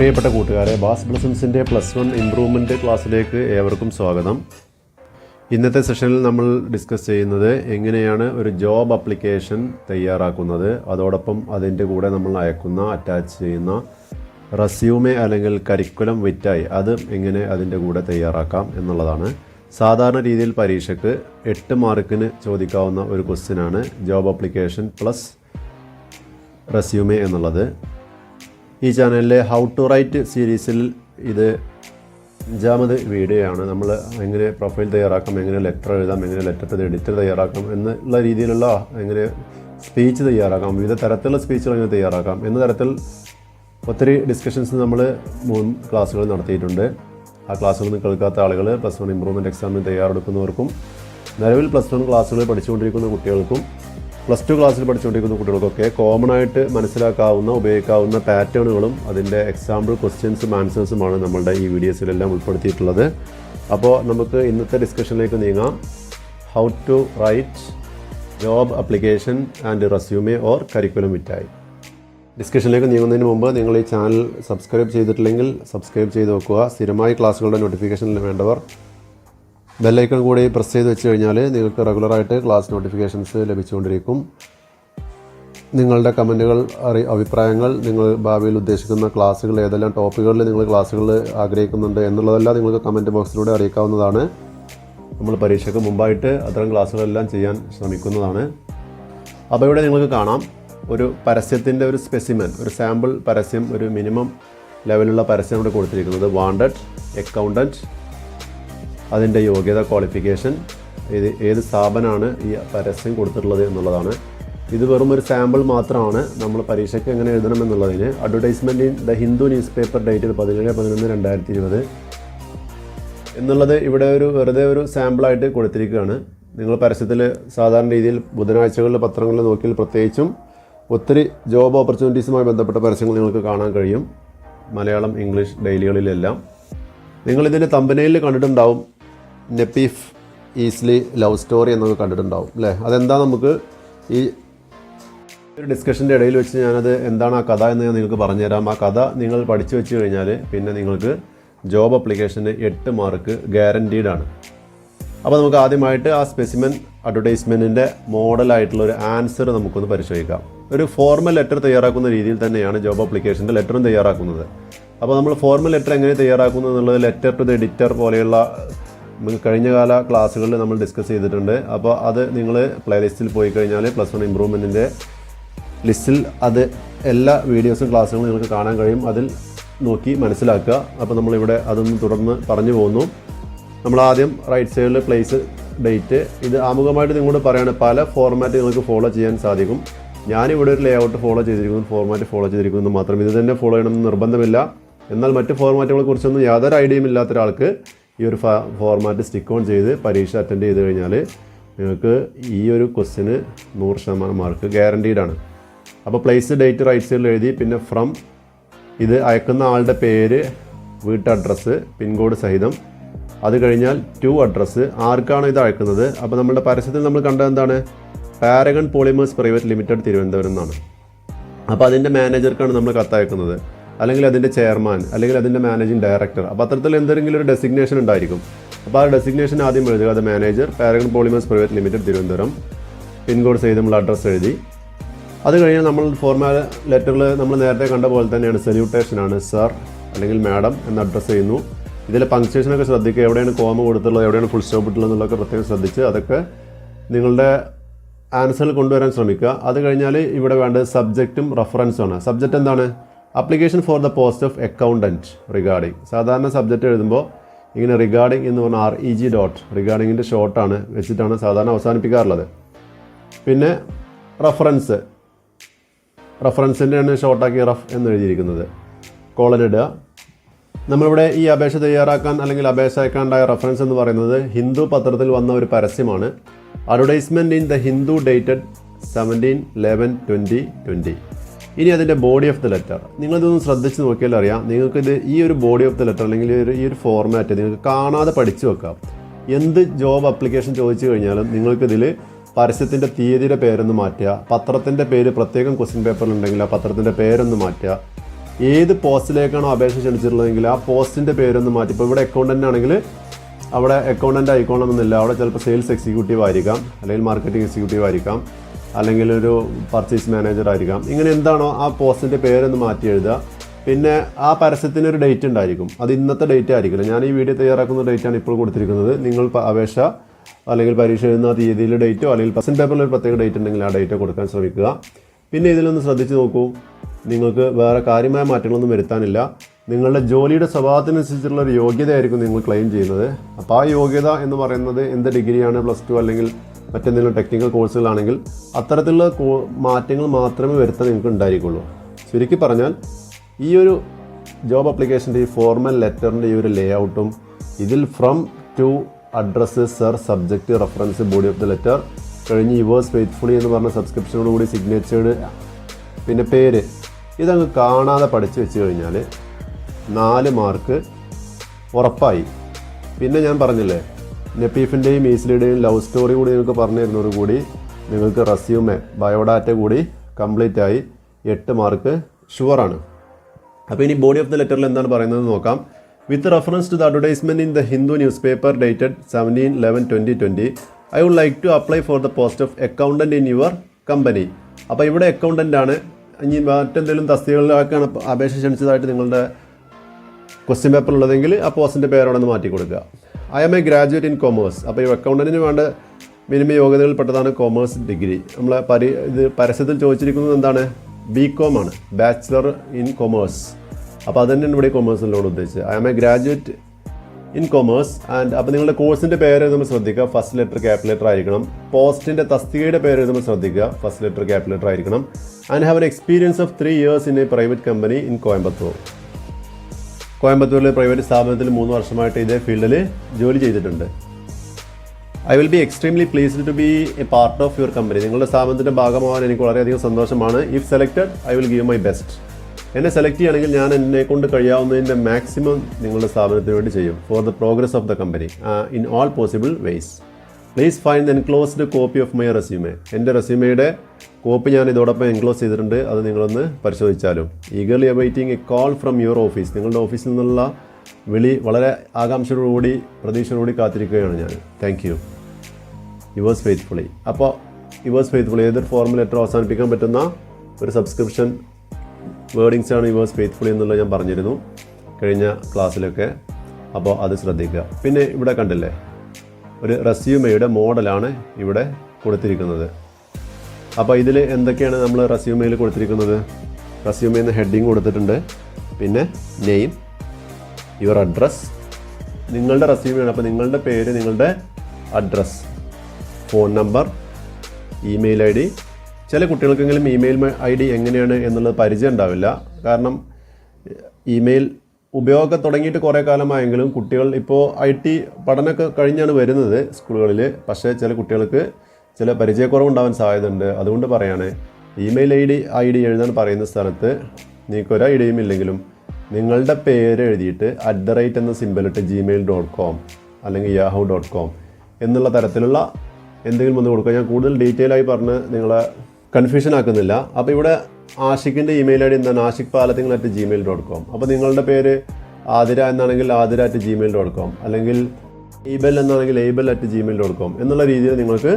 പ്രിയപ്പെട്ട കൂട്ടുകാരെ ബാസ് ബ്ലസൻസിന്റെ പ്ലസ് വൺ ഇമ്പ്രൂവ്മെന്റ് ക്ലാസ്സിലേക്ക് ഏവർക്കും സ്വാഗതം. ഇന്നത്തെ സെഷനിൽ നമ്മൾ ഡിസ്കസ് ചെയ്യുന്നത് എങ്ങനെയാണ് ഒരു ജോബ് അപ്ലിക്കേഷൻ തയ്യാറാക്കുന്നത് അതോടൊപ്പം അതിന്റെ കൂടെ നമ്മൾ അയക്കുന്ന അറ്റാച്ച് ചെയ്യുന്ന റസ്യൂമെ അല്ലെങ്കിൽ കരിക്കുലം വിറ്റായി അത് എങ്ങനെ അതിന്റെ കൂടെ തയ്യാറാക്കാം എന്നുള്ളതാണ്. സാധാരണ രീതിയിൽ പരീക്ഷയ്ക്ക് എട്ട് മാർക്കിന് ചോദിക്കാവുന്ന ഒരു ക്വസ്റ്റ്യനാണ് ജോബ് അപ്ലിക്കേഷൻ പ്ലസ് റെസ്യൂമെ എന്നുള്ളത്. ഈ ചാനലിലെ ഹൗ ടു റൈറ്റ് സീരീസിൽ ഇത് അഞ്ചാമത് വീഡിയോ ആണ് നമ്മൾ എങ്ങനെ പ്രൊഫൈൽ തയ്യാറാക്കാം എങ്ങനെ ലെറ്റർ എഴുതാം എങ്ങനെ ലെറ്റർ എഡിറ്റർ തയ്യാറാക്കാം എന്നുള്ള രീതിയിലുള്ള എങ്ങനെ സ്പീച്ച് തയ്യാറാക്കാം വിവിധ തരത്തിലുള്ള സ്പീച്ചുകൾ എങ്ങനെ തയ്യാറാക്കാം എന്ന തരത്തിൽ ഒത്തിരി ഡിസ്കഷൻസ് നമ്മൾ മൂന്ന് ക്ലാസ്സുകൾ നടത്തിയിട്ടുണ്ട്. ആ ക്ലാസ്സുകൾ കേൾക്കാത്ത ആളുകൾ പ്ലസ് വൺ ഇമ്പ്രൂവ്മെന്റ് എക്സാമിന് തയ്യാറെടുക്കുന്നവർക്കും നിലവിൽ പ്ലസ് വൺ ക്ലാസ്സുകൾ പഠിച്ചുകൊണ്ടിരിക്കുന്ന കുട്ടികൾക്കും പ്ലസ് ടു ക്ലാസ്സിൽ പഠിച്ചുകൊണ്ടിരിക്കുന്ന കുട്ടികൾക്കൊക്കെ കോമൺ ആയിട്ട് മനസ്സിലാക്കാവുന്ന ഉപയോഗിക്കാവുന്ന പാറ്റേണുകളും അതിന്റെ എക്സാമ്പിൾ ക്വസ്റ്റ്യൻസും ആൻസേഴ്സുമാണ് നമ്മളുടെ ഈ വീഡിയോസിലെല്ലാം ഉൾപ്പെടുത്തിയിട്ടുള്ളത്. അപ്പോൾ നമുക്ക് ഇന്നത്തെ ഡിസ്കഷനിലേക്ക് നീങ്ങാം. How to write job application and resume or curriculum വിറ്റായി ഡിസ്കഷനിലേക്ക് നീങ്ങുന്നതിന് മുമ്പ് നിങ്ങൾ ഈ ചാനൽ സബ്സ്ക്രൈബ് ചെയ്തിട്ടില്ലെങ്കിൽ സബ്സ്ക്രൈബ് ചെയ്ത് വെക്കുക. സ്ഥിരമായി ക്ലാസ്സുകളുടെ നോട്ടിഫിക്കേഷനിൽ വേണ്ടവർ ബെല്ലൈക്കൺ കൂടി പ്രസ് ചെയ്ത് വെച്ച് കഴിഞ്ഞാൽ നിങ്ങൾക്ക് റെഗുലറായിട്ട് ക്ലാസ് നോട്ടിഫിക്കേഷൻസ് ലഭിച്ചുകൊണ്ടിരിക്കും. നിങ്ങളുടെ കമന്റുകൾ അറി അഭിപ്രായങ്ങൾ നിങ്ങൾ ഭാവിയിൽ ഉദ്ദേശിക്കുന്ന ക്ലാസ്സുകൾ ഏതെല്ലാം ടോപ്പിക്കുകളിൽ നിങ്ങൾ ക്ലാസ്സുകൾ ആഗ്രഹിക്കുന്നുണ്ട് എന്നുള്ളതെല്ലാം നിങ്ങൾക്ക് കമന്റ് ബോക്സിലൂടെ അറിയിക്കാവുന്നതാണ്. നമ്മൾ പരീക്ഷയ്ക്ക് മുമ്പായിട്ട് അത്തരം ക്ലാസ്സുകളെല്ലാം ചെയ്യാൻ ശ്രമിക്കുന്നതാണ്. അപ്പോൾ ഇവിടെ നിങ്ങൾക്ക് കാണാം. ഒരു പരസ്യത്തിന്റെ ഒരു സ്പെസിമെൻ ഒരു സാമ്പിൾ പരസ്യം ഒരു മിനിമം ലെവലുള്ള പരസ്യം ഇവിടെ കൊടുത്തിരിക്കുന്നത്. വാണ്ടഡ് അക്കൗണ്ടന്റ് അതിന്റെ യോഗ്യത ക്വാളിഫിക്കേഷൻ ഇത് ഏത് സ്ഥാപനമാണ് ഈ പരസ്യം കൊടുത്തിട്ടുള്ളത് എന്നുള്ളതാണ്. ഇത് വെറും ഒരു സാമ്പിൾ മാത്രമാണ്. നമ്മൾ പരീക്ഷയ്ക്ക് എങ്ങനെ എഴുതണം എന്നുള്ളതിന് advertisement in the Hindu newspaper date പതിനേഴ് പതിനൊന്ന് രണ്ടായിരത്തി ഇരുപത് എന്നുള്ളത് ഇവിടെ ഒരു വെറുതെ ഒരു സാമ്പിളായിട്ട് കൊടുത്തിരിക്കുകയാണ്. നിങ്ങൾ പരസ്യത്തിൽ സാധാരണ രീതിയിൽ ബുധനാഴ്ചകളിൽ പത്രങ്ങളിൽ നോക്കിയാൽ പ്രത്യേകിച്ചും ഒത്തിരി ജോബ് ഓപ്പർച്യൂണിറ്റീസുമായി ബന്ധപ്പെട്ട പരസ്യങ്ങൾ നിങ്ങൾക്ക് കാണാൻ കഴിയും. മലയാളം ഇംഗ്ലീഷ് ഡെയിലികളിലെല്ലാം. നിങ്ങളിതിന്റെ തമ്പനയിൽ കണ്ടിട്ടുണ്ടാവും. നെപ്പീഫ് ഈസ്ലി ലവ് സ്റ്റോറി എന്നൊക്കെ കണ്ടിട്ടുണ്ടാവും അല്ലേ? അതെന്താ നമുക്ക് ഈ ഒരു ഡിസ്കഷന്റെ ഇടയിൽ വെച്ച് ഞാനത് എന്താണ് ആ കഥ എന്ന് ഞാൻ നിങ്ങൾക്ക് പറഞ്ഞുതരാം. ആ കഥ നിങ്ങൾ പഠിച്ചു വെച്ച് കഴിഞ്ഞാൽ പിന്നെ നിങ്ങൾക്ക് ജോബ് അപ്ലിക്കേഷന് എട്ട് മാർക്ക് ഗ്യാരന്റീഡ് ആണ്. അപ്പോൾ നമുക്ക് ആദ്യമായിട്ട് ആ സ്പെസിമെൻ അഡ്വർടൈസ്മെന്റിന്റെ മോഡലായിട്ടുള്ള ഒരു ആൻസർ നമുക്കൊന്ന് പരിശോധിക്കാം. ഒരു ഫോർമൽ ലെറ്റർ തയ്യാറാക്കുന്ന രീതിയിൽ തന്നെയാണ് ജോബ് അപ്ലിക്കേഷന്റെ ലെറ്ററും തയ്യാറാക്കുന്നത്. അപ്പോൾ നമ്മൾ ഫോർമൽ ലെറ്റർ എങ്ങനെ തയ്യാറാക്കുന്നു എന്നുള്ളത് ലെറ്റർ ടു ദ എഡിറ്റർ പോലെയുള്ള കഴിഞ്ഞ കാല ക്ലാസ്സുകളിൽ നമ്മൾ ഡിസ്കസ് ചെയ്തിട്ടുണ്ട്. അപ്പോൾ അത് നിങ്ങൾ പ്ലേലിസ്റ്റിൽ പോയി കഴിഞ്ഞാൽ പ്ലസ് വൺ ഇമ്പ്രൂവ്മെന്റിന്റെ ലിസ്റ്റിൽ അത് എല്ലാ വീഡിയോസും ക്ലാസ്സുകളും നിങ്ങൾക്ക് കാണാൻ കഴിയും. അതിൽ നോക്കി മനസ്സിലാക്കുക. അപ്പോൾ നമ്മളിവിടെ അതൊന്ന് തുടർന്ന് പറഞ്ഞു പോകുന്നു. നമ്മൾ ആദ്യം റൈറ്റ് സൈഡിൽ പ്ലേസ് ഡേറ്റ് ഇത് ആമുഖമായിട്ട് നിങ്ങളോട് പറയുകയാണ് പല ഫോർമാറ്റ് നിങ്ങൾക്ക് ഫോളോ ചെയ്യാൻ സാധിക്കും. ഞാനിവിടെ ഒരു ലേ ഔട്ട് ഫോളോ ചെയ്തിരിക്കുന്നു. ഫോർമാറ്റ് ഫോളോ ചെയ്തിരിക്കുന്നു മാത്രം. ഇത് തന്നെ ഫോളോ ചെയ്യണമെന്ന് നിർബന്ധമില്ല. എന്നാൽ മറ്റ് ഫോർമാറ്റുകളെ കുറിച്ചൊന്നും യാതൊരു ഐഡിയയും ഇല്ലാത്ത ഒരാൾക്ക് ഈ ഒരു ഫോർമാറ്റ് സ്റ്റിക്ക് ഓൺ ചെയ്ത് പരീക്ഷ അറ്റൻഡ് ചെയ്ത് കഴിഞ്ഞാൽ നിങ്ങൾക്ക് ഈ ഒരു ക്വസ്റ്റിന് നൂറ് ശതമാനം മാർക്ക് ഗ്യാരണ്ടീഡ് ആണ്. അപ്പോൾ പ്ലേസ് ഡേറ്റ് റൈറ്റ് സൈഡിൽ എഴുതി പിന്നെ ഫ്രം ഇത് അയക്കുന്ന ആളുടെ പേര് വീട്ട് അഡ്രസ്സ് പിൻകോഡ് സഹിതം. അത് കഴിഞ്ഞാൽ ടു അഡ്രസ്സ് ആർക്കാണ് ഇത് അയക്കുന്നത്? അപ്പോൾ നമ്മുടെ പരസ്യത്തിൽ നമ്മൾ കണ്ടത് എന്താണ്? Paragon polymers private limited Thiruvananthapuram എന്നാണ്. അപ്പോൾ അതിന്റെ മാനേജർക്കാണ് നമ്മൾ കത്തയക്കുന്നത്. അല്ലെങ്കിൽ അതിന്റെ ചെയർമാൻ അല്ലെങ്കിൽ അതിന്റെ മാനേജിംഗ് ഡയറക്ടർ. അപ്പോൾ അത്തരത്തിൽ എന്തെങ്കിലും ഒരു ഡെസിഗ്നേഷൻ ഉണ്ടായിരിക്കും. അപ്പോൾ ആ ഡെസിഗ്നേഷൻ ആദ്യം എഴുതുക അത് manager Paragon polymers private limited Thiruvananthapuram pincode ചെയ്ത് നമ്മൾ അഡ്രസ്സ് എഴുതി. അത് കഴിഞ്ഞാൽ നമ്മൾ ഫോർമാൽ ലെറ്ററിൽ നമ്മൾ നേരത്തെ കണ്ട പോലെ തന്നെയാണ് സല്യൂട്ടേഷനാണ് സർ അല്ലെങ്കിൽ മാഡം എന്ന് അഡ്രസ്സ് ചെയ്യുന്നു. ഇതിലെ പങ്ക്ച്വേഷനൊക്കെ ശ്രദ്ധിക്കുക എവിടെയാണ് കോമ കൊടുത്തുള്ളത് എവിടെയാണ് ഫുൾ സ്റ്റോപ്പ് ഇട്ടുള്ളത് എന്നുള്ളതൊക്കെ പ്രത്യേകം ശ്രദ്ധിച്ച് അതൊക്കെ നിങ്ങളുടെ ആൻസറിൽ കൊണ്ടുവരാൻ ശ്രമിക്കുക. അത് കഴിഞ്ഞാൽ ഇവിടെ വേണ്ടത് സബ്ജക്റ്റും റെഫറൻസും ആണ്. സബ്ജക്റ്റ് എന്താണ്? Application for the post of accountant regarding സാധാരണ സബ്ജക്റ്റ് എഴുതുമ്പോൾ ഇങ്ങനെ റിഗാർഡിംഗ് എന്ന് പറഞ്ഞാൽ ആർ ഇ ജി ഡോട്ട് റിഗാർഡിങ്ങിന്റെ ഷോർട്ടാണ് വെച്ചിട്ടാണ് സാധാരണ അവസാനിപ്പിക്കാറുള്ളത്. പിന്നെ റെഫറൻസ് റഫറൻസിന്റെയാണ് ഷോർട്ടാക്കി റഫ് എന്ന് എഴുതിയിരിക്കുന്നത്. കോളൻ ഇടുക. നമ്മളിവിടെ ഈ അപേക്ഷ തയ്യാറാക്കാൻ അല്ലെങ്കിൽ അപേക്ഷ അയക്കാണ്ടായ റഫറൻസ് എന്ന് പറയുന്നത് ഹിന്ദു പത്രത്തിൽ വന്ന ഒരു പരസ്യമാണ്. Advertisement in the Hindu dated seventeen eleven twenty twenty ഇനി അതിന്റെ ബോഡി ഓഫ് ദ ലെറ്റർ നിങ്ങളിതൊന്ന് ശ്രദ്ധിച്ച് നോക്കിയാൽ അറിയാം. നിങ്ങൾക്കിത് ഈ ഒരു ബോഡി ഓഫ് ദ ലെറ്റർ അല്ലെങ്കിൽ ഒരു ഈ ഒരു ഫോർമാറ്റ് നിങ്ങൾക്ക് കാണാതെ പഠിച്ചു വെക്കാം. എന്ത് ജോബ് അപ്ലിക്കേഷൻ ചോദിച്ചു കഴിഞ്ഞാലും നിങ്ങൾക്കിതിൽ പരസ്യത്തിന്റെ തീയതിയുടെ പേരൊന്ന് മാറ്റുക. പത്രത്തിന്റെ പേര് പ്രത്യേകം ക്വസ്റ്റ്യൻ പേപ്പറിലുണ്ടെങ്കിൽ ആ പത്രത്തിന്റെ പേരൊന്ന് മാറ്റുക. ഏത് പോസ്റ്റിലേക്കാണോ അപേക്ഷ ക്ഷണിച്ചിട്ടുള്ളതെങ്കിൽ ആ പോസ്റ്റിന്റെ പേരൊന്ന് മാറ്റി. ഇപ്പോൾ ഇവിടെ അക്കൗണ്ടന്റ് ആണെങ്കിൽ അവിടെ അക്കൗണ്ടന്റ് ആയിക്കോണമെന്നില്ല അവിടെ ചിലപ്പോൾ സെയിൽസ് എക്സിക്യൂട്ടീവ് ആയിരിക്കാം. അല്ലെങ്കിൽ മാർക്കറ്റിംഗ് എക്സിക്യൂട്ടീവ് ആയിരിക്കാം. അല്ലെങ്കിൽ ഒരു പർച്ചേസ് മാനേജർ ആയിരിക്കാം. ഇങ്ങനെ എന്താണോ ആ പോസ്റ്റിന്റെ പേരൊന്ന് മാറ്റി എഴുതുക. പിന്നെ ആ പരസ്യത്തിന് ഒരു ഡേറ്റ് ഉണ്ടായിരിക്കും. അത് ഇന്നത്തെ ഡേറ്റ് ആയിരിക്കില്ല. ഞാൻ ഈ വീഡിയോ തയ്യാറാക്കുന്ന ഡേറ്റാണ് ഇപ്പോൾ കൊടുത്തിരിക്കുന്നത്. നിങ്ങൾ അപേക്ഷ അല്ലെങ്കിൽ പരീക്ഷ എഴുതുന്ന തീയതിയിൽ ഡേറ്റോ അല്ലെങ്കിൽ പെർസെന്റ് പേപ്പറിൽ ഒരു പ്രത്യേക ഡേറ്റ് ഉണ്ടെങ്കിൽ ആ ഡേറ്റ് കൊടുക്കാൻ ശ്രമിക്കുക. പിന്നെ ഇതിലൊന്ന് ശ്രദ്ധിച്ച് നോക്കൂ. നിങ്ങൾക്ക് വേറെ കാര്യമായ മാറ്റങ്ങളൊന്നും വരുത്താനില്ല. നിങ്ങളുടെ ജോലിയുടെ സ്വഭാവത്തിനനുസരിച്ചുള്ള ഒരു യോഗ്യതയായിരിക്കും നിങ്ങൾ ക്ലെയിം ചെയ്യുന്നത്. അപ്പോൾ ആ യോഗ്യത എന്ന് പറയുന്നത് എന്ത് ഡിഗ്രിയാണ് പ്ലസ് ടു അല്ലെങ്കിൽ മറ്റെന്തെങ്കിലും ടെക്നിക്കൽ കോഴ്സുകളാണെങ്കിൽ അത്തരത്തിലുള്ള മാറ്റങ്ങൾ മാത്രമേ വരുത്താൻ നിങ്ങൾക്ക് ഉണ്ടായിരിക്കുള്ളൂ ചുരുക്കി പറഞ്ഞാൽ ഈ ഒരു ജോബ് അപ്ലിക്കേഷന്റെ ഈ ഫോർമൽ ലെറ്ററിന്റെ ഈ ഒരു ലേ ഔട്ടും ഇതിൽ from to address sir subject reference body of the letter കഴിഞ്ഞ് യുവേഴ്സ് ഫെയ്ത്ത്ഫുള്ളി എന്ന് പറഞ്ഞ സബ്സ്ക്രിപ്ഷനോട് കൂടി സിഗ്നേച്ചേർഡ് പിന്നെ പേര്. ഇതങ്ങ് കാണാതെ പഠിച്ചു വെച്ച് കഴിഞ്ഞാൽ നാല് മാർക്ക് ഉറപ്പായി. പിന്നെ ഞാൻ പറഞ്ഞില്ലേ നപ്പീഫിന്റെയും ഈസ്ലിയുടെയും ലവ് സ്റ്റോറി കൂടി നിങ്ങൾക്ക് പറഞ്ഞു തരുന്നതോടു കൂടി നിങ്ങൾക്ക് റെസ്യൂമെ ബയോഡാറ്റ കൂടി കംപ്ലീറ്റ് ആയി എട്ട് മാർക്ക് ഷുവറാണ്. അപ്പോൾ ഇനി ബോഡി ഓഫ് ദ ലെറ്ററിൽ എന്താണ് പറയുന്നത് നോക്കാം. With reference to the advertisement in the Hindu newspaper dated seventeen eleven twenty twenty I would like to apply for the post of accountant in your company. അപ്പോൾ ഇവിടെ accountant ആണ്. ഇനി മറ്റെന്തെങ്കിലും തസ്തികകളിലേക്കാണ് അപേക്ഷ ക്ഷണിച്ചതായിട്ട് നിങ്ങളുടെ ക്വസ്റ്റ്യൻ പേപ്പർ ഉള്ളതെങ്കിൽ ആ പോസ്റ്റിന്റെ പേരോടൊന്ന് മാറ്റി കൊടുക്കുക. I'm a graduate in commerce അപ്പോൾ ഈ അക്കൗണ്ടന്റിന് വേണ്ട മിനിമം യോഗ്യതകളിൽപ്പെട്ടതാണ് കൊമേഴ്സ് ഡിഗ്രി നമ്മൾ പരി ഇത് പരസ്യത്തിൽ ചോദിച്ചിരിക്കുന്നത് എന്താണ്? ബി കോം ആണ്. ബാച്ചിലർ ഇൻ കൊമേഴ്സ് അപ്പോൾ അത് തന്നെയാണ് ഇവിടെ കോമേഴ്സിനോട് ഉദ്ദേശിച്ചത്. I'm a graduate in commerce and അപ്പോൾ നിങ്ങളുടെ കോഴ്സിന്റെ പേര് നമ്മൾ ശ്രദ്ധിക്കുക. ഫസ്റ്റ് ലെറ്റർ ക്യാപ് ലെറ്റർ ആയിരിക്കണം. പോസ്റ്റിന്റെ തസ്തികയുടെ പേര് നമ്മൾ ശ്രദ്ധിക്കുക. ഫസ്റ്റ് ലെറ്റർ ക്യാപ് ലെറ്റർ ആയിരിക്കണം. And have an experience of three years in a private company in Coimbatore കോയമ്പത്തൂരിലെ private സ്ഥാപനത്തിൽ മൂന്ന് വർഷമായിട്ട് ഇതേ ഫീൽഡിൽ ജോലി ചെയ്തിട്ടുണ്ട്. I will be extremely pleased to be a part of your company നിങ്ങളുടെ സ്ഥാപനത്തിന്റെ ഭാഗമാവാൻ എനിക്ക് വളരെയധികം സന്തോഷമാണ്. If selected I will give my best എന്നെ സെലക്ട് ചെയ്യുകയാണെങ്കിൽ ഞാൻ എന്നെ കൊണ്ട് കഴിയാവുന്നതിന്റെ മാക്സിമം നിങ്ങളുടെ സ്ഥാപനത്തിന് വേണ്ടി ചെയ്യും. For the progress of the company in all possible ways please find enclosed copy of my resume എന്റെ റെസ്യൂമയുടെ കോപ്പി ഞാൻ ഇതോടൊപ്പം എൻക്ലോസ് ചെയ്തിട്ടുണ്ട്. അത് നിങ്ങളൊന്ന് പരിശോധിച്ചാലും. Eagerly awaiting a call from your office നിങ്ങളുടെ ഓഫീസിൽ നിന്നുള്ള വിളി വളരെ ആകാംക്ഷയോടുകൂടി പ്രതീക്ഷയോടുകൂടി കാത്തിരിക്കുകയാണ് ഞാൻ. താങ്ക് യു യുവേഴ്സ് ഫെയ്ത്ത്ഫുള്ളി അപ്പോൾ യുവേഴ്സ് ഫെയ്ത്ത്ഫുള്ളി ഏതൊരു ഫോർമൽ ലെറ്റർ അവസാനിപ്പിക്കാൻ പറ്റുന്ന ഒരു സബ്സ്ക്രിപ്ഷൻ വേർഡിങ്സാണ് യുവേഴ്സ് ഫെയ്ത്ത്ഫുള്ളി എന്നുള്ളത് ഞാൻ പറഞ്ഞിരുന്നു കഴിഞ്ഞ ക്ലാസ്സിലൊക്കെ. അപ്പോൾ അത് ശ്രദ്ധിക്കുക. പിന്നെ ഇവിടെ കണ്ടില്ലേ? ഒരു റെസ്യൂമയുടെ മോഡലാണ് ഇവിടെ കൊടുത്തിരിക്കുന്നത്. അപ്പോൾ ഇതിൽ എന്തൊക്കെയാണ് നമ്മൾ റെസ്യൂമയിൽ കൊടുത്തിരിക്കുന്നത്? റെസ്യൂമയിൽ നിന്ന് ഹെഡിങ് കൊടുത്തിട്ടുണ്ട്. പിന്നെ നെയിം യുവർ അഡ്രസ് നിങ്ങളുടെ റെസ്യൂമാണ് അപ്പോൾ നിങ്ങളുടെ പേര് നിങ്ങളുടെ address phone number email I D ചില കുട്ടികൾക്കെങ്കിലും ഇമെയിൽ ഐ ഡി എങ്ങനെയാണ് എന്നുള്ളത് പരിചയം ഉണ്ടാവില്ല. കാരണം ഇമെയിൽ ഉപയോഗം തുടങ്ങിയിട്ട് കുറേ കാലമായെങ്കിലും കുട്ടികൾ ഇപ്പോൾ ഐ ടി പഠനമൊക്കെ കഴിഞ്ഞാണ് വരുന്നത് സ്കൂളുകളിൽ പക്ഷേ ചില കുട്ടികൾക്ക് ചില പരിചയക്കുറവുണ്ടാവാൻ സാധ്യതയുണ്ട്. അതുകൊണ്ട് പറയാണ് email I D I D എഴുതാൻ പറയുന്ന സ്ഥലത്ത് നിങ്ങൾക്ക് ഒരു ഐ ഡിയും ഇല്ലെങ്കിലും നിങ്ങളുടെ പേര് എഴുതിയിട്ട് അറ്റ് ദ റേറ്റ് എന്ന സിമ്പിളിട്ട് ജിമെയിൽ ഡോട്ട് കോം അല്ലെങ്കിൽ യാഹു ഡോട്ട് കോം എന്നുള്ള തരത്തിലുള്ള എന്തെങ്കിലും ഒന്ന് കൊടുക്കുക. ഞാൻ കൂടുതൽ ഡീറ്റെയിൽ ആയി പറഞ്ഞ് നിങ്ങളെ കൺഫ്യൂഷൻ ആക്കുന്നില്ല. അപ്പോൾ ഇവിടെ ആഷിഖിന്റെ ഇമെയിൽ ഐ ഡി എന്താണ്? Ashiq Palathingal at Gmail dot com അപ്പോൾ നിങ്ങളുടെ പേര് ആതിര എന്നാണെങ്കിൽ Athira at Gmail dot com അല്ലെങ്കിൽ ഈബൽ എന്നാണെങ്കിൽ Abel at Gmail dot com എന്നുള്ള രീതിയിൽ നിങ്ങൾക്ക്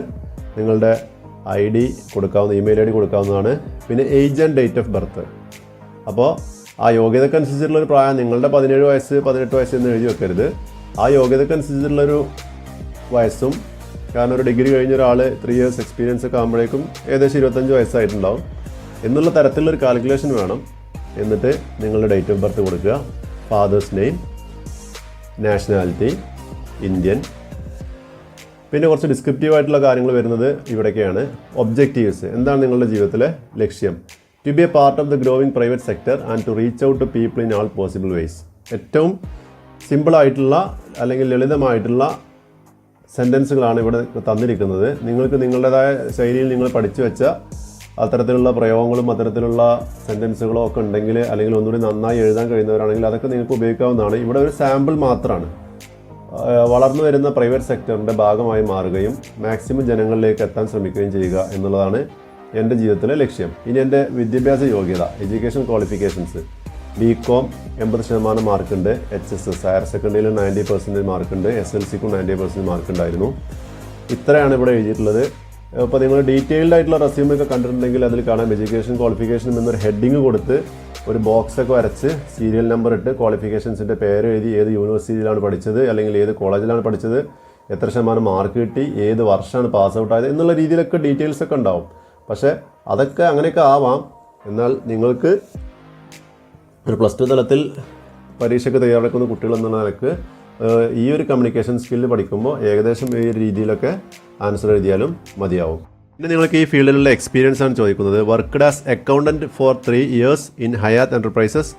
നിങ്ങളുടെ ഐ ഡി കൊടുക്കാവുന്ന ഇമെയിൽ ഐ ഡി കൊടുക്കാവുന്നതാണ്. പിന്നെ age and date of birth. അപ്പോൾ ആ യോഗ്യതക്കനുസരിച്ചുള്ള ഒരു പ്രായം നിങ്ങളുടെ പതിനേഴ് വയസ്സ് പതിനെട്ട് വയസ്സ് എന്ന് എഴുതി വെക്കരുത്. ആ യോഗ്യതക്കനുസരിച്ചുള്ളൊരു വയസ്സും കാരണം ഒരു ഡിഗ്രി കഴിഞ്ഞ ഒരാൾ ത്രീ ഇയേഴ്സ് എക്സ്പീരിയൻസ് ഒക്കെ ആകുമ്പോഴേക്കും ഏകദേശം ഇരുപത്തഞ്ച് വയസ്സായിട്ടുണ്ടാവും. എന്നുള്ള തരത്തിലുള്ളൊരു കാൽക്കുലേഷൻ വേണം. എന്നിട്ട് നിങ്ങളുടെ ഡേറ്റ് ഓഫ് ബർത്ത് കൊടുക്കുക. ഫാദേഴ്സ് നെയിം നാഷണാലിറ്റി ഇന്ത്യൻ പിന്നെ കുറച്ച് ഡിസ്ക്രിപ്റ്റീവ് ആയിട്ടുള്ള കാര്യങ്ങൾ വരുന്നത് ഇവിടേക്കാണ്. ഒബ്ജക്റ്റീവ്സ് എന്താണ് നിങ്ങളുടെ ജീവിതത്തിലെ ലക്ഷ്യം? To be a part of the growing private sector and to reach out to people in all possible ways ഏറ്റവും സിമ്പിളായിട്ടുള്ള അല്ലെങ്കിൽ ലളിതമായിട്ടുള്ള സെന്റൻസുകളാണ് ഇവിടെ തന്നിരിക്കുന്നത്. നിങ്ങൾക്ക് നിങ്ങളുടേതായ ശൈലിയിൽ നിങ്ങൾ പഠിച്ചു വെച്ച അത്തരത്തിലുള്ള പ്രയോഗങ്ങളും അത്തരത്തിലുള്ള സെന്റൻസുകളോ ഒക്കെ ഉണ്ടെങ്കിൽ അല്ലെങ്കിൽ ഒന്നുകൂടി നന്നായി എഴുതാൻ കഴിയുന്നവരാണെങ്കിൽ അതൊക്കെ നിങ്ങൾക്ക് ഉപയോഗിക്കാവുന്നതാണ്. ഇവിടെ ഒരു സാമ്പിൾ മാത്രമാണ് വളർന്നു വരുന്ന പ്രൈവറ്റ് സെക്ടറിന്റെ ഭാഗമായി മാറുകയും മാക്സിമം ജനങ്ങളിലേക്ക് എത്താൻ ശ്രമിക്കുകയും ചെയ്യുക എന്നുള്ളതാണ് എന്റെ ജീവിതത്തിലെ ലക്ഷ്യം. ഇനി എന്റെ വിദ്യാഭ്യാസ യോഗ്യത എഡ്യൂക്കേഷൻ ക്വാളിഫിക്കേഷൻസ് ബി കോം എൺപത് ശതമാനം മാർക്കുണ്ട് എച്ച് എസ് എസ് ഹയർ സെക്കൻഡറിയിൽ നയന്റി പെർസെന്റേജ് മാർക്കുണ്ട് എസ് എൽ സിക്കും നയന്റി പെർസെന്റേജ് മാർക്ക് ഉണ്ടായിരുന്നു ഇത്രയാണ് ഇവിടെ എഴുതിയിട്ടുള്ളത്. അപ്പോൾ നിങ്ങൾ ഡീറ്റെയിൽഡ് ആയിട്ടുള്ള റെസ്യൂമൊക്കെ കണ്ടിട്ടുണ്ടെങ്കിൽ അതിൽ കാണാം. എഡ്യൂക്കേഷൻ ക്വാളിഫിക്കേഷൻ എന്നൊരു ഹെഡിങ് കൊടുത്ത് ഒരു ബോക്സ് ഒക്കെ വരച്ച് സീരിയൽ നമ്പർ ഇട്ട് ക്വാളിഫിക്കേഷൻസിന്റെ പേര് എഴുതി ഏത് യൂണിവേഴ്സിറ്റിയിലാണ് പഠിച്ചത് അല്ലെങ്കിൽ ഏത് കോളേജിലാണ് പഠിച്ചത് എത്ര ശതമാനം മാർക്ക് കിട്ടി ഏത് വർഷമാണ് പാസ് ഔട്ട് ആയത് എന്നുള്ള രീതിയിലൊക്കെ ഡീറ്റെയിൽസ് ഒക്കെ ഉണ്ടാവും. പക്ഷേ അതൊക്കെ അങ്ങനെയൊക്കെ ആവാം. എന്നാൽ നിങ്ങൾക്ക് ഒരു പ്ലസ് ടു തലത്തിൽ പരീക്ഷയ്ക്ക് തയ്യാറെടുക്കുന്ന കുട്ടികൾ എന്നുള്ള നിലയ്ക്ക് ഈ ഒരു കമ്മ്യൂണിക്കേഷൻ സ്കില്ല് പഠിക്കുമ്പോൾ ഏകദേശം ഈ രീതിയിലൊക്കെ ആൻസർ എഴുതിയാലും മതിയാവും. പിന്നെ നിങ്ങൾക്ക് ഈ ഫീൽഡിലുള്ള എക്സ്പീരിയൻസ് ആണ് ചോദിക്കുന്നത്. Worked as accountant for three years in Hayath enterprises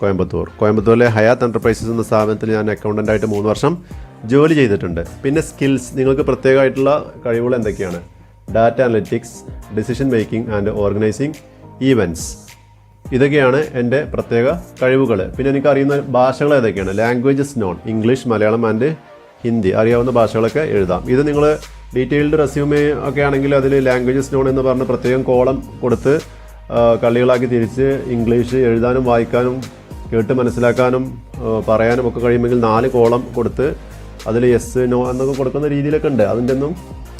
Coimbatore കോയമ്പത്തൂരിലെ Hayath enterprises എന്ന സ്ഥാപനത്തിൽ ഞാൻ അക്കൗണ്ടന്റ് ആയിട്ട് മൂന്ന് വർഷം ജോലി ചെയ്തിട്ടുണ്ട്. പിന്നെ സ്കിൽസ് നിങ്ങൾക്ക് പ്രത്യേകമായിട്ടുള്ള കഴിവുകൾ എന്തൊക്കെയാണ്? Data analytics decision making and organising events ഇതൊക്കെയാണ് എന്റെ പ്രത്യേക കഴിവുകൾ. പിന്നെ എനിക്ക് അറിയുന്ന ഭാഷകൾ ഏതൊക്കെയാണ്? Languages known English Malayalam and Hindi അറിയാവുന്ന ഭാഷകളൊക്കെ എഴുതാം. ഇത് നിങ്ങൾ ഡീറ്റെയിൽഡ് റെസ്യൂമേ ഒക്കെ ആണെങ്കിൽ അതിൽ ലാംഗ്വേജസ് നോൺ എന്ന് പറഞ്ഞ് പ്രത്യേകം കോളം കൊടുത്ത് കള്ളികളാക്കി തിരിച്ച് ഇംഗ്ലീഷ് എഴുതാനും വായിക്കാനും കേട്ട് മനസ്സിലാക്കാനും പറയാനും ഒക്കെ കഴിയുമെങ്കിൽ നാല് കോളം കൊടുത്ത് അതിൽ എസ് നോ എന്നൊക്കെ കൊടുക്കുന്ന രീതിയിലൊക്കെ ഉണ്ട്. അതിന്റെ ഒന്നും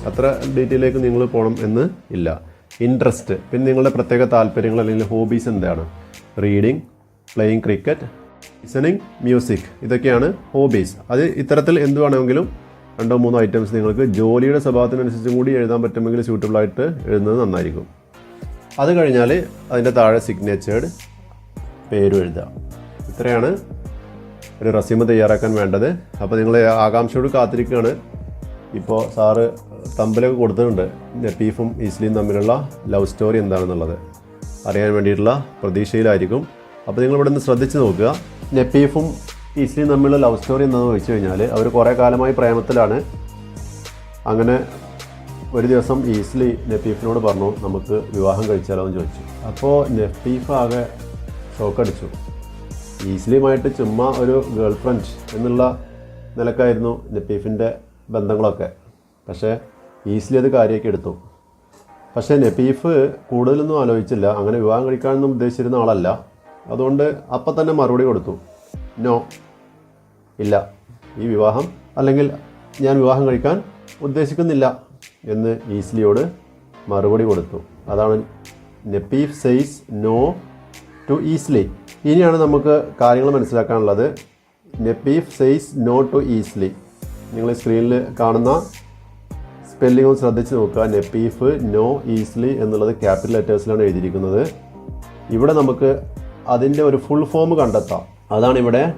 അത്ര ഡീറ്റെയിലേക്ക് നിങ്ങൾ പോകണം എന്ന് ഇല്ല. ഇൻട്രസ്റ്റ് പിന്നെ നിങ്ങളുടെ പ്രത്യേക താല്പര്യങ്ങൾ അല്ലെങ്കിൽ ഹോബീസ് എന്താണ്? Reading playing cricket listening music ഇതൊക്കെയാണ് ഹോബീസ് അത് ഇത്തരത്തിൽ എന്ത് വേണമെങ്കിലും രണ്ടോ മൂന്നോ ഐറ്റംസ് നിങ്ങൾക്ക് ജോലിയുടെ സ്വഭാവത്തിനനുസരിച്ചും കൂടി എഴുതാൻ പറ്റുമെങ്കിൽ സ്യൂട്ടബിളായിട്ട് എഴുതുന്നത് നന്നായിരിക്കും. അത് കഴിഞ്ഞാൽ അതിന്റെ താഴെ സിഗ്നേച്ചേർഡ് പേരും എഴുതുക. ഇത്രയാണ് ഒരു റസീമ തയ്യാറാക്കാൻ വേണ്ടത്. അപ്പോൾ നിങ്ങൾ ആകാംക്ഷയോട് കാത്തിരിക്കുകയാണ്. ഇപ്പോൾ സാറ് തമ്പിലൊക്കെ കൊടുത്തിട്ടുണ്ട്. നെഫീഫും ഈസ്ലിയും തമ്മിലുള്ള ലവ് സ്റ്റോറി എന്താണെന്നുള്ളത് അറിയാൻ വേണ്ടിയിട്ടുള്ള പ്രതീക്ഷയിലായിരിക്കും. അപ്പോൾ നിങ്ങൾ ഇവിടെ നിന്ന് ശ്രദ്ധിച്ച് നോക്കുക. നെഫീഫും ഈസ്ലിയും തമ്മിലുള്ള ലവ് സ്റ്റോറി എന്താണെന്ന് ചോദിച്ചു കഴിഞ്ഞാൽ അവർ കുറേ കാലമായി പ്രേമത്തിലാണ്. അങ്ങനെ ഒരു ദിവസം ഈസ്ലി നഫീഫിനോട് പറഞ്ഞു നമുക്ക് വിവാഹം കഴിച്ചാലോ എന്ന് ചോദിച്ചു. അപ്പോൾ നഫീഫ് ആകെ ഷോക്കടിച്ചു. ഈസ്ലിയുമായിട്ട് ചുമ്മാ ഒരു ഗേൾ ഫ്രണ്ട് എന്നുള്ള നിലക്കായിരുന്നു നഫീഫിന്റെ ബന്ധങ്ങളൊക്കെ. പക്ഷേ ഈസ്ലി അത് കാര്യമൊക്കെ എടുത്തു. പക്ഷേ നെപീഫ് കൂടുതലൊന്നും ആലോചിച്ചില്ല. അങ്ങനെ വിവാഹം കഴിക്കാനൊന്നും ഉദ്ദേശിച്ചിരുന്ന ആളല്ല. അതുകൊണ്ട് അപ്പം തന്നെ മറുപടി കൊടുത്തു. നോ ഇല്ല. ഈ വിവാഹം അല്ലെങ്കിൽ ഞാൻ വിവാഹം കഴിക്കാൻ ഉദ്ദേശിക്കുന്നില്ല എന്ന് ഈസ്ലിയോട് മറുപടി കൊടുത്തു. അതാണ് നെപ്പീഫ് സെയ്സ് നോ ടു ഈസ്ലി ഇനിയാണ് നമുക്ക് കാര്യങ്ങൾ മനസ്സിലാക്കാനുള്ളത്. നെപ്പീഫ് സെയ്സ് നോ ടു ഈസ്ലി നിങ്ങൾ സ്ക്രീനിൽ കാണുന്ന സ്പെല്ലിംഗ് ഒന്ന് ശ്രദ്ധിച്ച് നോക്കുക. നെപ്പീഫ് നോ ഈസ്ലി എന്നുള്ളത് ക്യാപിറ്റൽ ലെറ്റേഴ്സിലാണ് എഴുതിയിരിക്കുന്നത്. ഇവിടെ നമുക്ക് അതിന്റെ ഒരു ഫുൾ ഫോം കണ്ടെത്താം. അതാണ് ഇവിടെ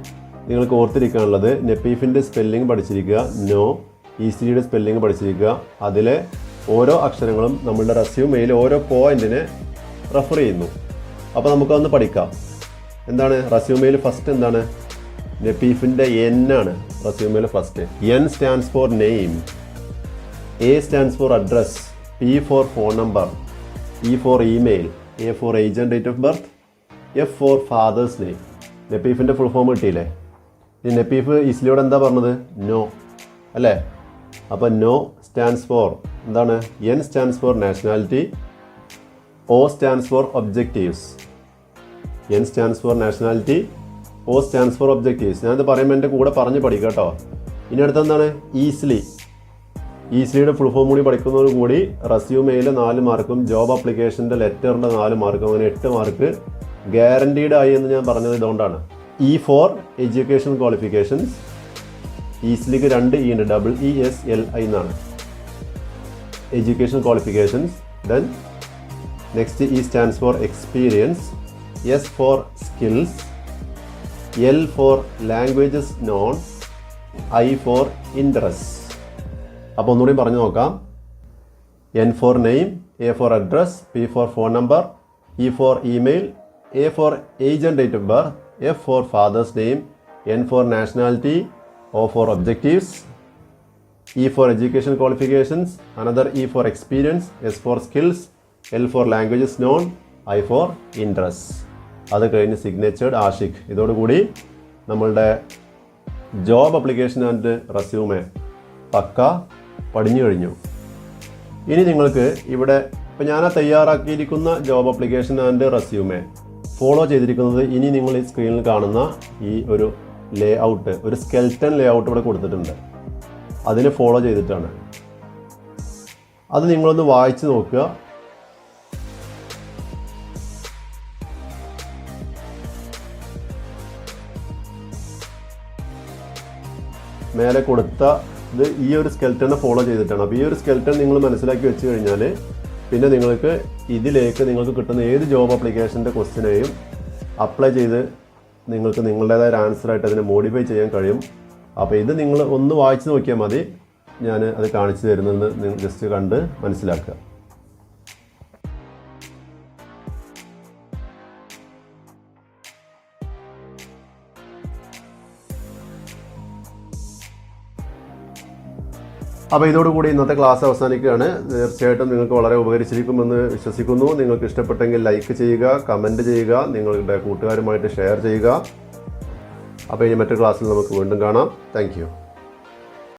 നിങ്ങൾക്ക് ഓർത്തിരിക്കാനുള്ളത്. നെപ്പീഫിന്റെ സ്പെല്ലിംഗ് പഠിച്ചിരിക്കുക നോ ഈസ്ലിയുടെ സ്പെല്ലിംഗ് പഠിച്ചിരിക്കുക. അതിലെ ഓരോ അക്ഷരങ്ങളും നമ്മളുടെ റെസ്യൂമെയിൽ ഓരോ പോയിന്റിനെ റെഫർ ചെയ്യുന്നു. അപ്പോൾ നമുക്കതൊന്ന് പഠിക്കാം. എന്താണ് റെസ്യൂമെയിൽ ഫസ്റ്റ് എന്താണ്? നെപ്പീഫിന്റെ എൻ ആണ് റെസ്യൂമെയിൽ first N stands for name A stands for address P for phone number E for email A for age and date of birth F for father's name നെപ്പീഫിന്റെ full form കിട്ടിയില്ലേ? ഈ നെപ്പീഫ് ഇസ്ലിയോട് എന്താ പറഞ്ഞത്? No അല്ലേ? അപ്പോൾ no stands for എന്താണ്? N stands for nationality O stands for objectives N stands for nationality O stands for objectives ഞാനത് പറയുമ്പോൾ എന്റെ കൂടെ പറഞ്ഞ് പഠിക്കാം കേട്ടോ. ഇനി അടുത്ത എന്താണ് ഈസ്ലിയുടെ ഫുൾ ഫോം കൂടി പഠിക്കുന്നതോടുകൂടി റെസ്യൂമെയിലെ നാല് മാർക്കും ജോബ് ആപ്ലിക്കേഷന്റെ ലെറ്ററിന്റെ നാല് മാർക്കും അങ്ങനെ എട്ട് മാർക്ക് ഗ്യാരണ്ടീഡ് ആയി എന്ന് ഞാൻ പറഞ്ഞത് ഇതുകൊണ്ടാണ്. ഇ ഫോർ എഡ്യൂക്കേഷൻ ക്വാളിഫിക്കേഷൻസ് ഈസിലേക്ക് രണ്ട് ഇ ഉണ്ട് double E S L I എന്നാണ്. Education qualifications then next E stands for experience S for skills L for languages known I for interest അപ്പോൾ ഒന്നുകൂടി പറഞ്ഞു നോക്കാം. N for name A for address P for phone number E for email A for age and date of birth F for father's name N for nationality O for objectives E for education qualifications another E for experience S for skills L for languages known I for interest അത് കഴിഞ്ഞ് സിഗ്നേച്ചേർഡ് ആഷിഖ്. ഇതോടുകൂടി നമ്മളുടെ job application and resume പക്ക പടിഞ്ഞു കഴിഞ്ഞു. ഇനി നിങ്ങൾക്ക് ഇവിടെ ഇപ്പം ഞാൻ തയ്യാറാക്കിയിരിക്കുന്ന job application and resume follow ചെയ്തിരിക്കുന്നത് ഇനി നിങ്ങൾ ഈ സ്ക്രീനിൽ കാണുന്ന ഈ ഒരു ലേ ഔട്ട് ഒരു സ്കെൽറ്റൻ ലേ ഔട്ട് ഇവിടെ കൊടുത്തിട്ടുണ്ട്. അതിനെ ഫോളോ ചെയ്തിട്ടാണ്. അത് നിങ്ങളൊന്ന് വായിച്ച് നോക്കുക. മേലെ കൊടുത്ത ഇത് ഈ ഒരു സ്കെൽറ്റനെ ഫോളോ ചെയ്തിട്ടാണ്. അപ്പോൾ ഈ ഒരു സ്കെൽറ്റൺ നിങ്ങൾ മനസ്സിലാക്കി വെച്ച് കഴിഞ്ഞാൽ പിന്നെ നിങ്ങൾക്ക് ഇതിലേക്ക് നിങ്ങൾക്ക് കിട്ടുന്ന ഏത് ജോബ് അപ്ലിക്കേഷന്റെ ക്വസ്റ്റിനെയും അപ്ലൈ ചെയ്ത് നിങ്ങൾക്ക് നിങ്ങളുടേതായ ഒരു ആൻസറായിട്ട് അതിനെ മോഡിഫൈ ചെയ്യാൻ കഴിയും. അപ്പോൾ ഇത് നിങ്ങൾ ഒന്ന് വായിച്ച് നോക്കിയാൽ മതി. ഞാൻ അത് കാണിച്ചു തരുന്നതെന്ന് നിങ്ങൾ ജസ്റ്റ് കണ്ട് മനസ്സിലാക്കുക. അപ്പോൾ ഇതോടുകൂടി ഇന്നത്തെ ക്ലാസ് അവസാനിക്കുകയാണ്. തീർച്ചയായിട്ടും നിങ്ങൾക്ക് വളരെ ഉപകരിച്ചിരിക്കുമെന്ന് വിശ്വസിക്കുന്നു. നിങ്ങൾക്ക് ഇഷ്ടപ്പെട്ടെങ്കിൽ ലൈക്ക് ചെയ്യുക കമന്റ് ചെയ്യുക നിങ്ങളുടെ കൂട്ടുകാരുമായിട്ട് ഷെയർ ചെയ്യുക. അപ്പോൾ ഇനി മറ്റൊരു ക്ലാസ്സിൽ നമുക്ക് വീണ്ടും കാണാം. താങ്ക്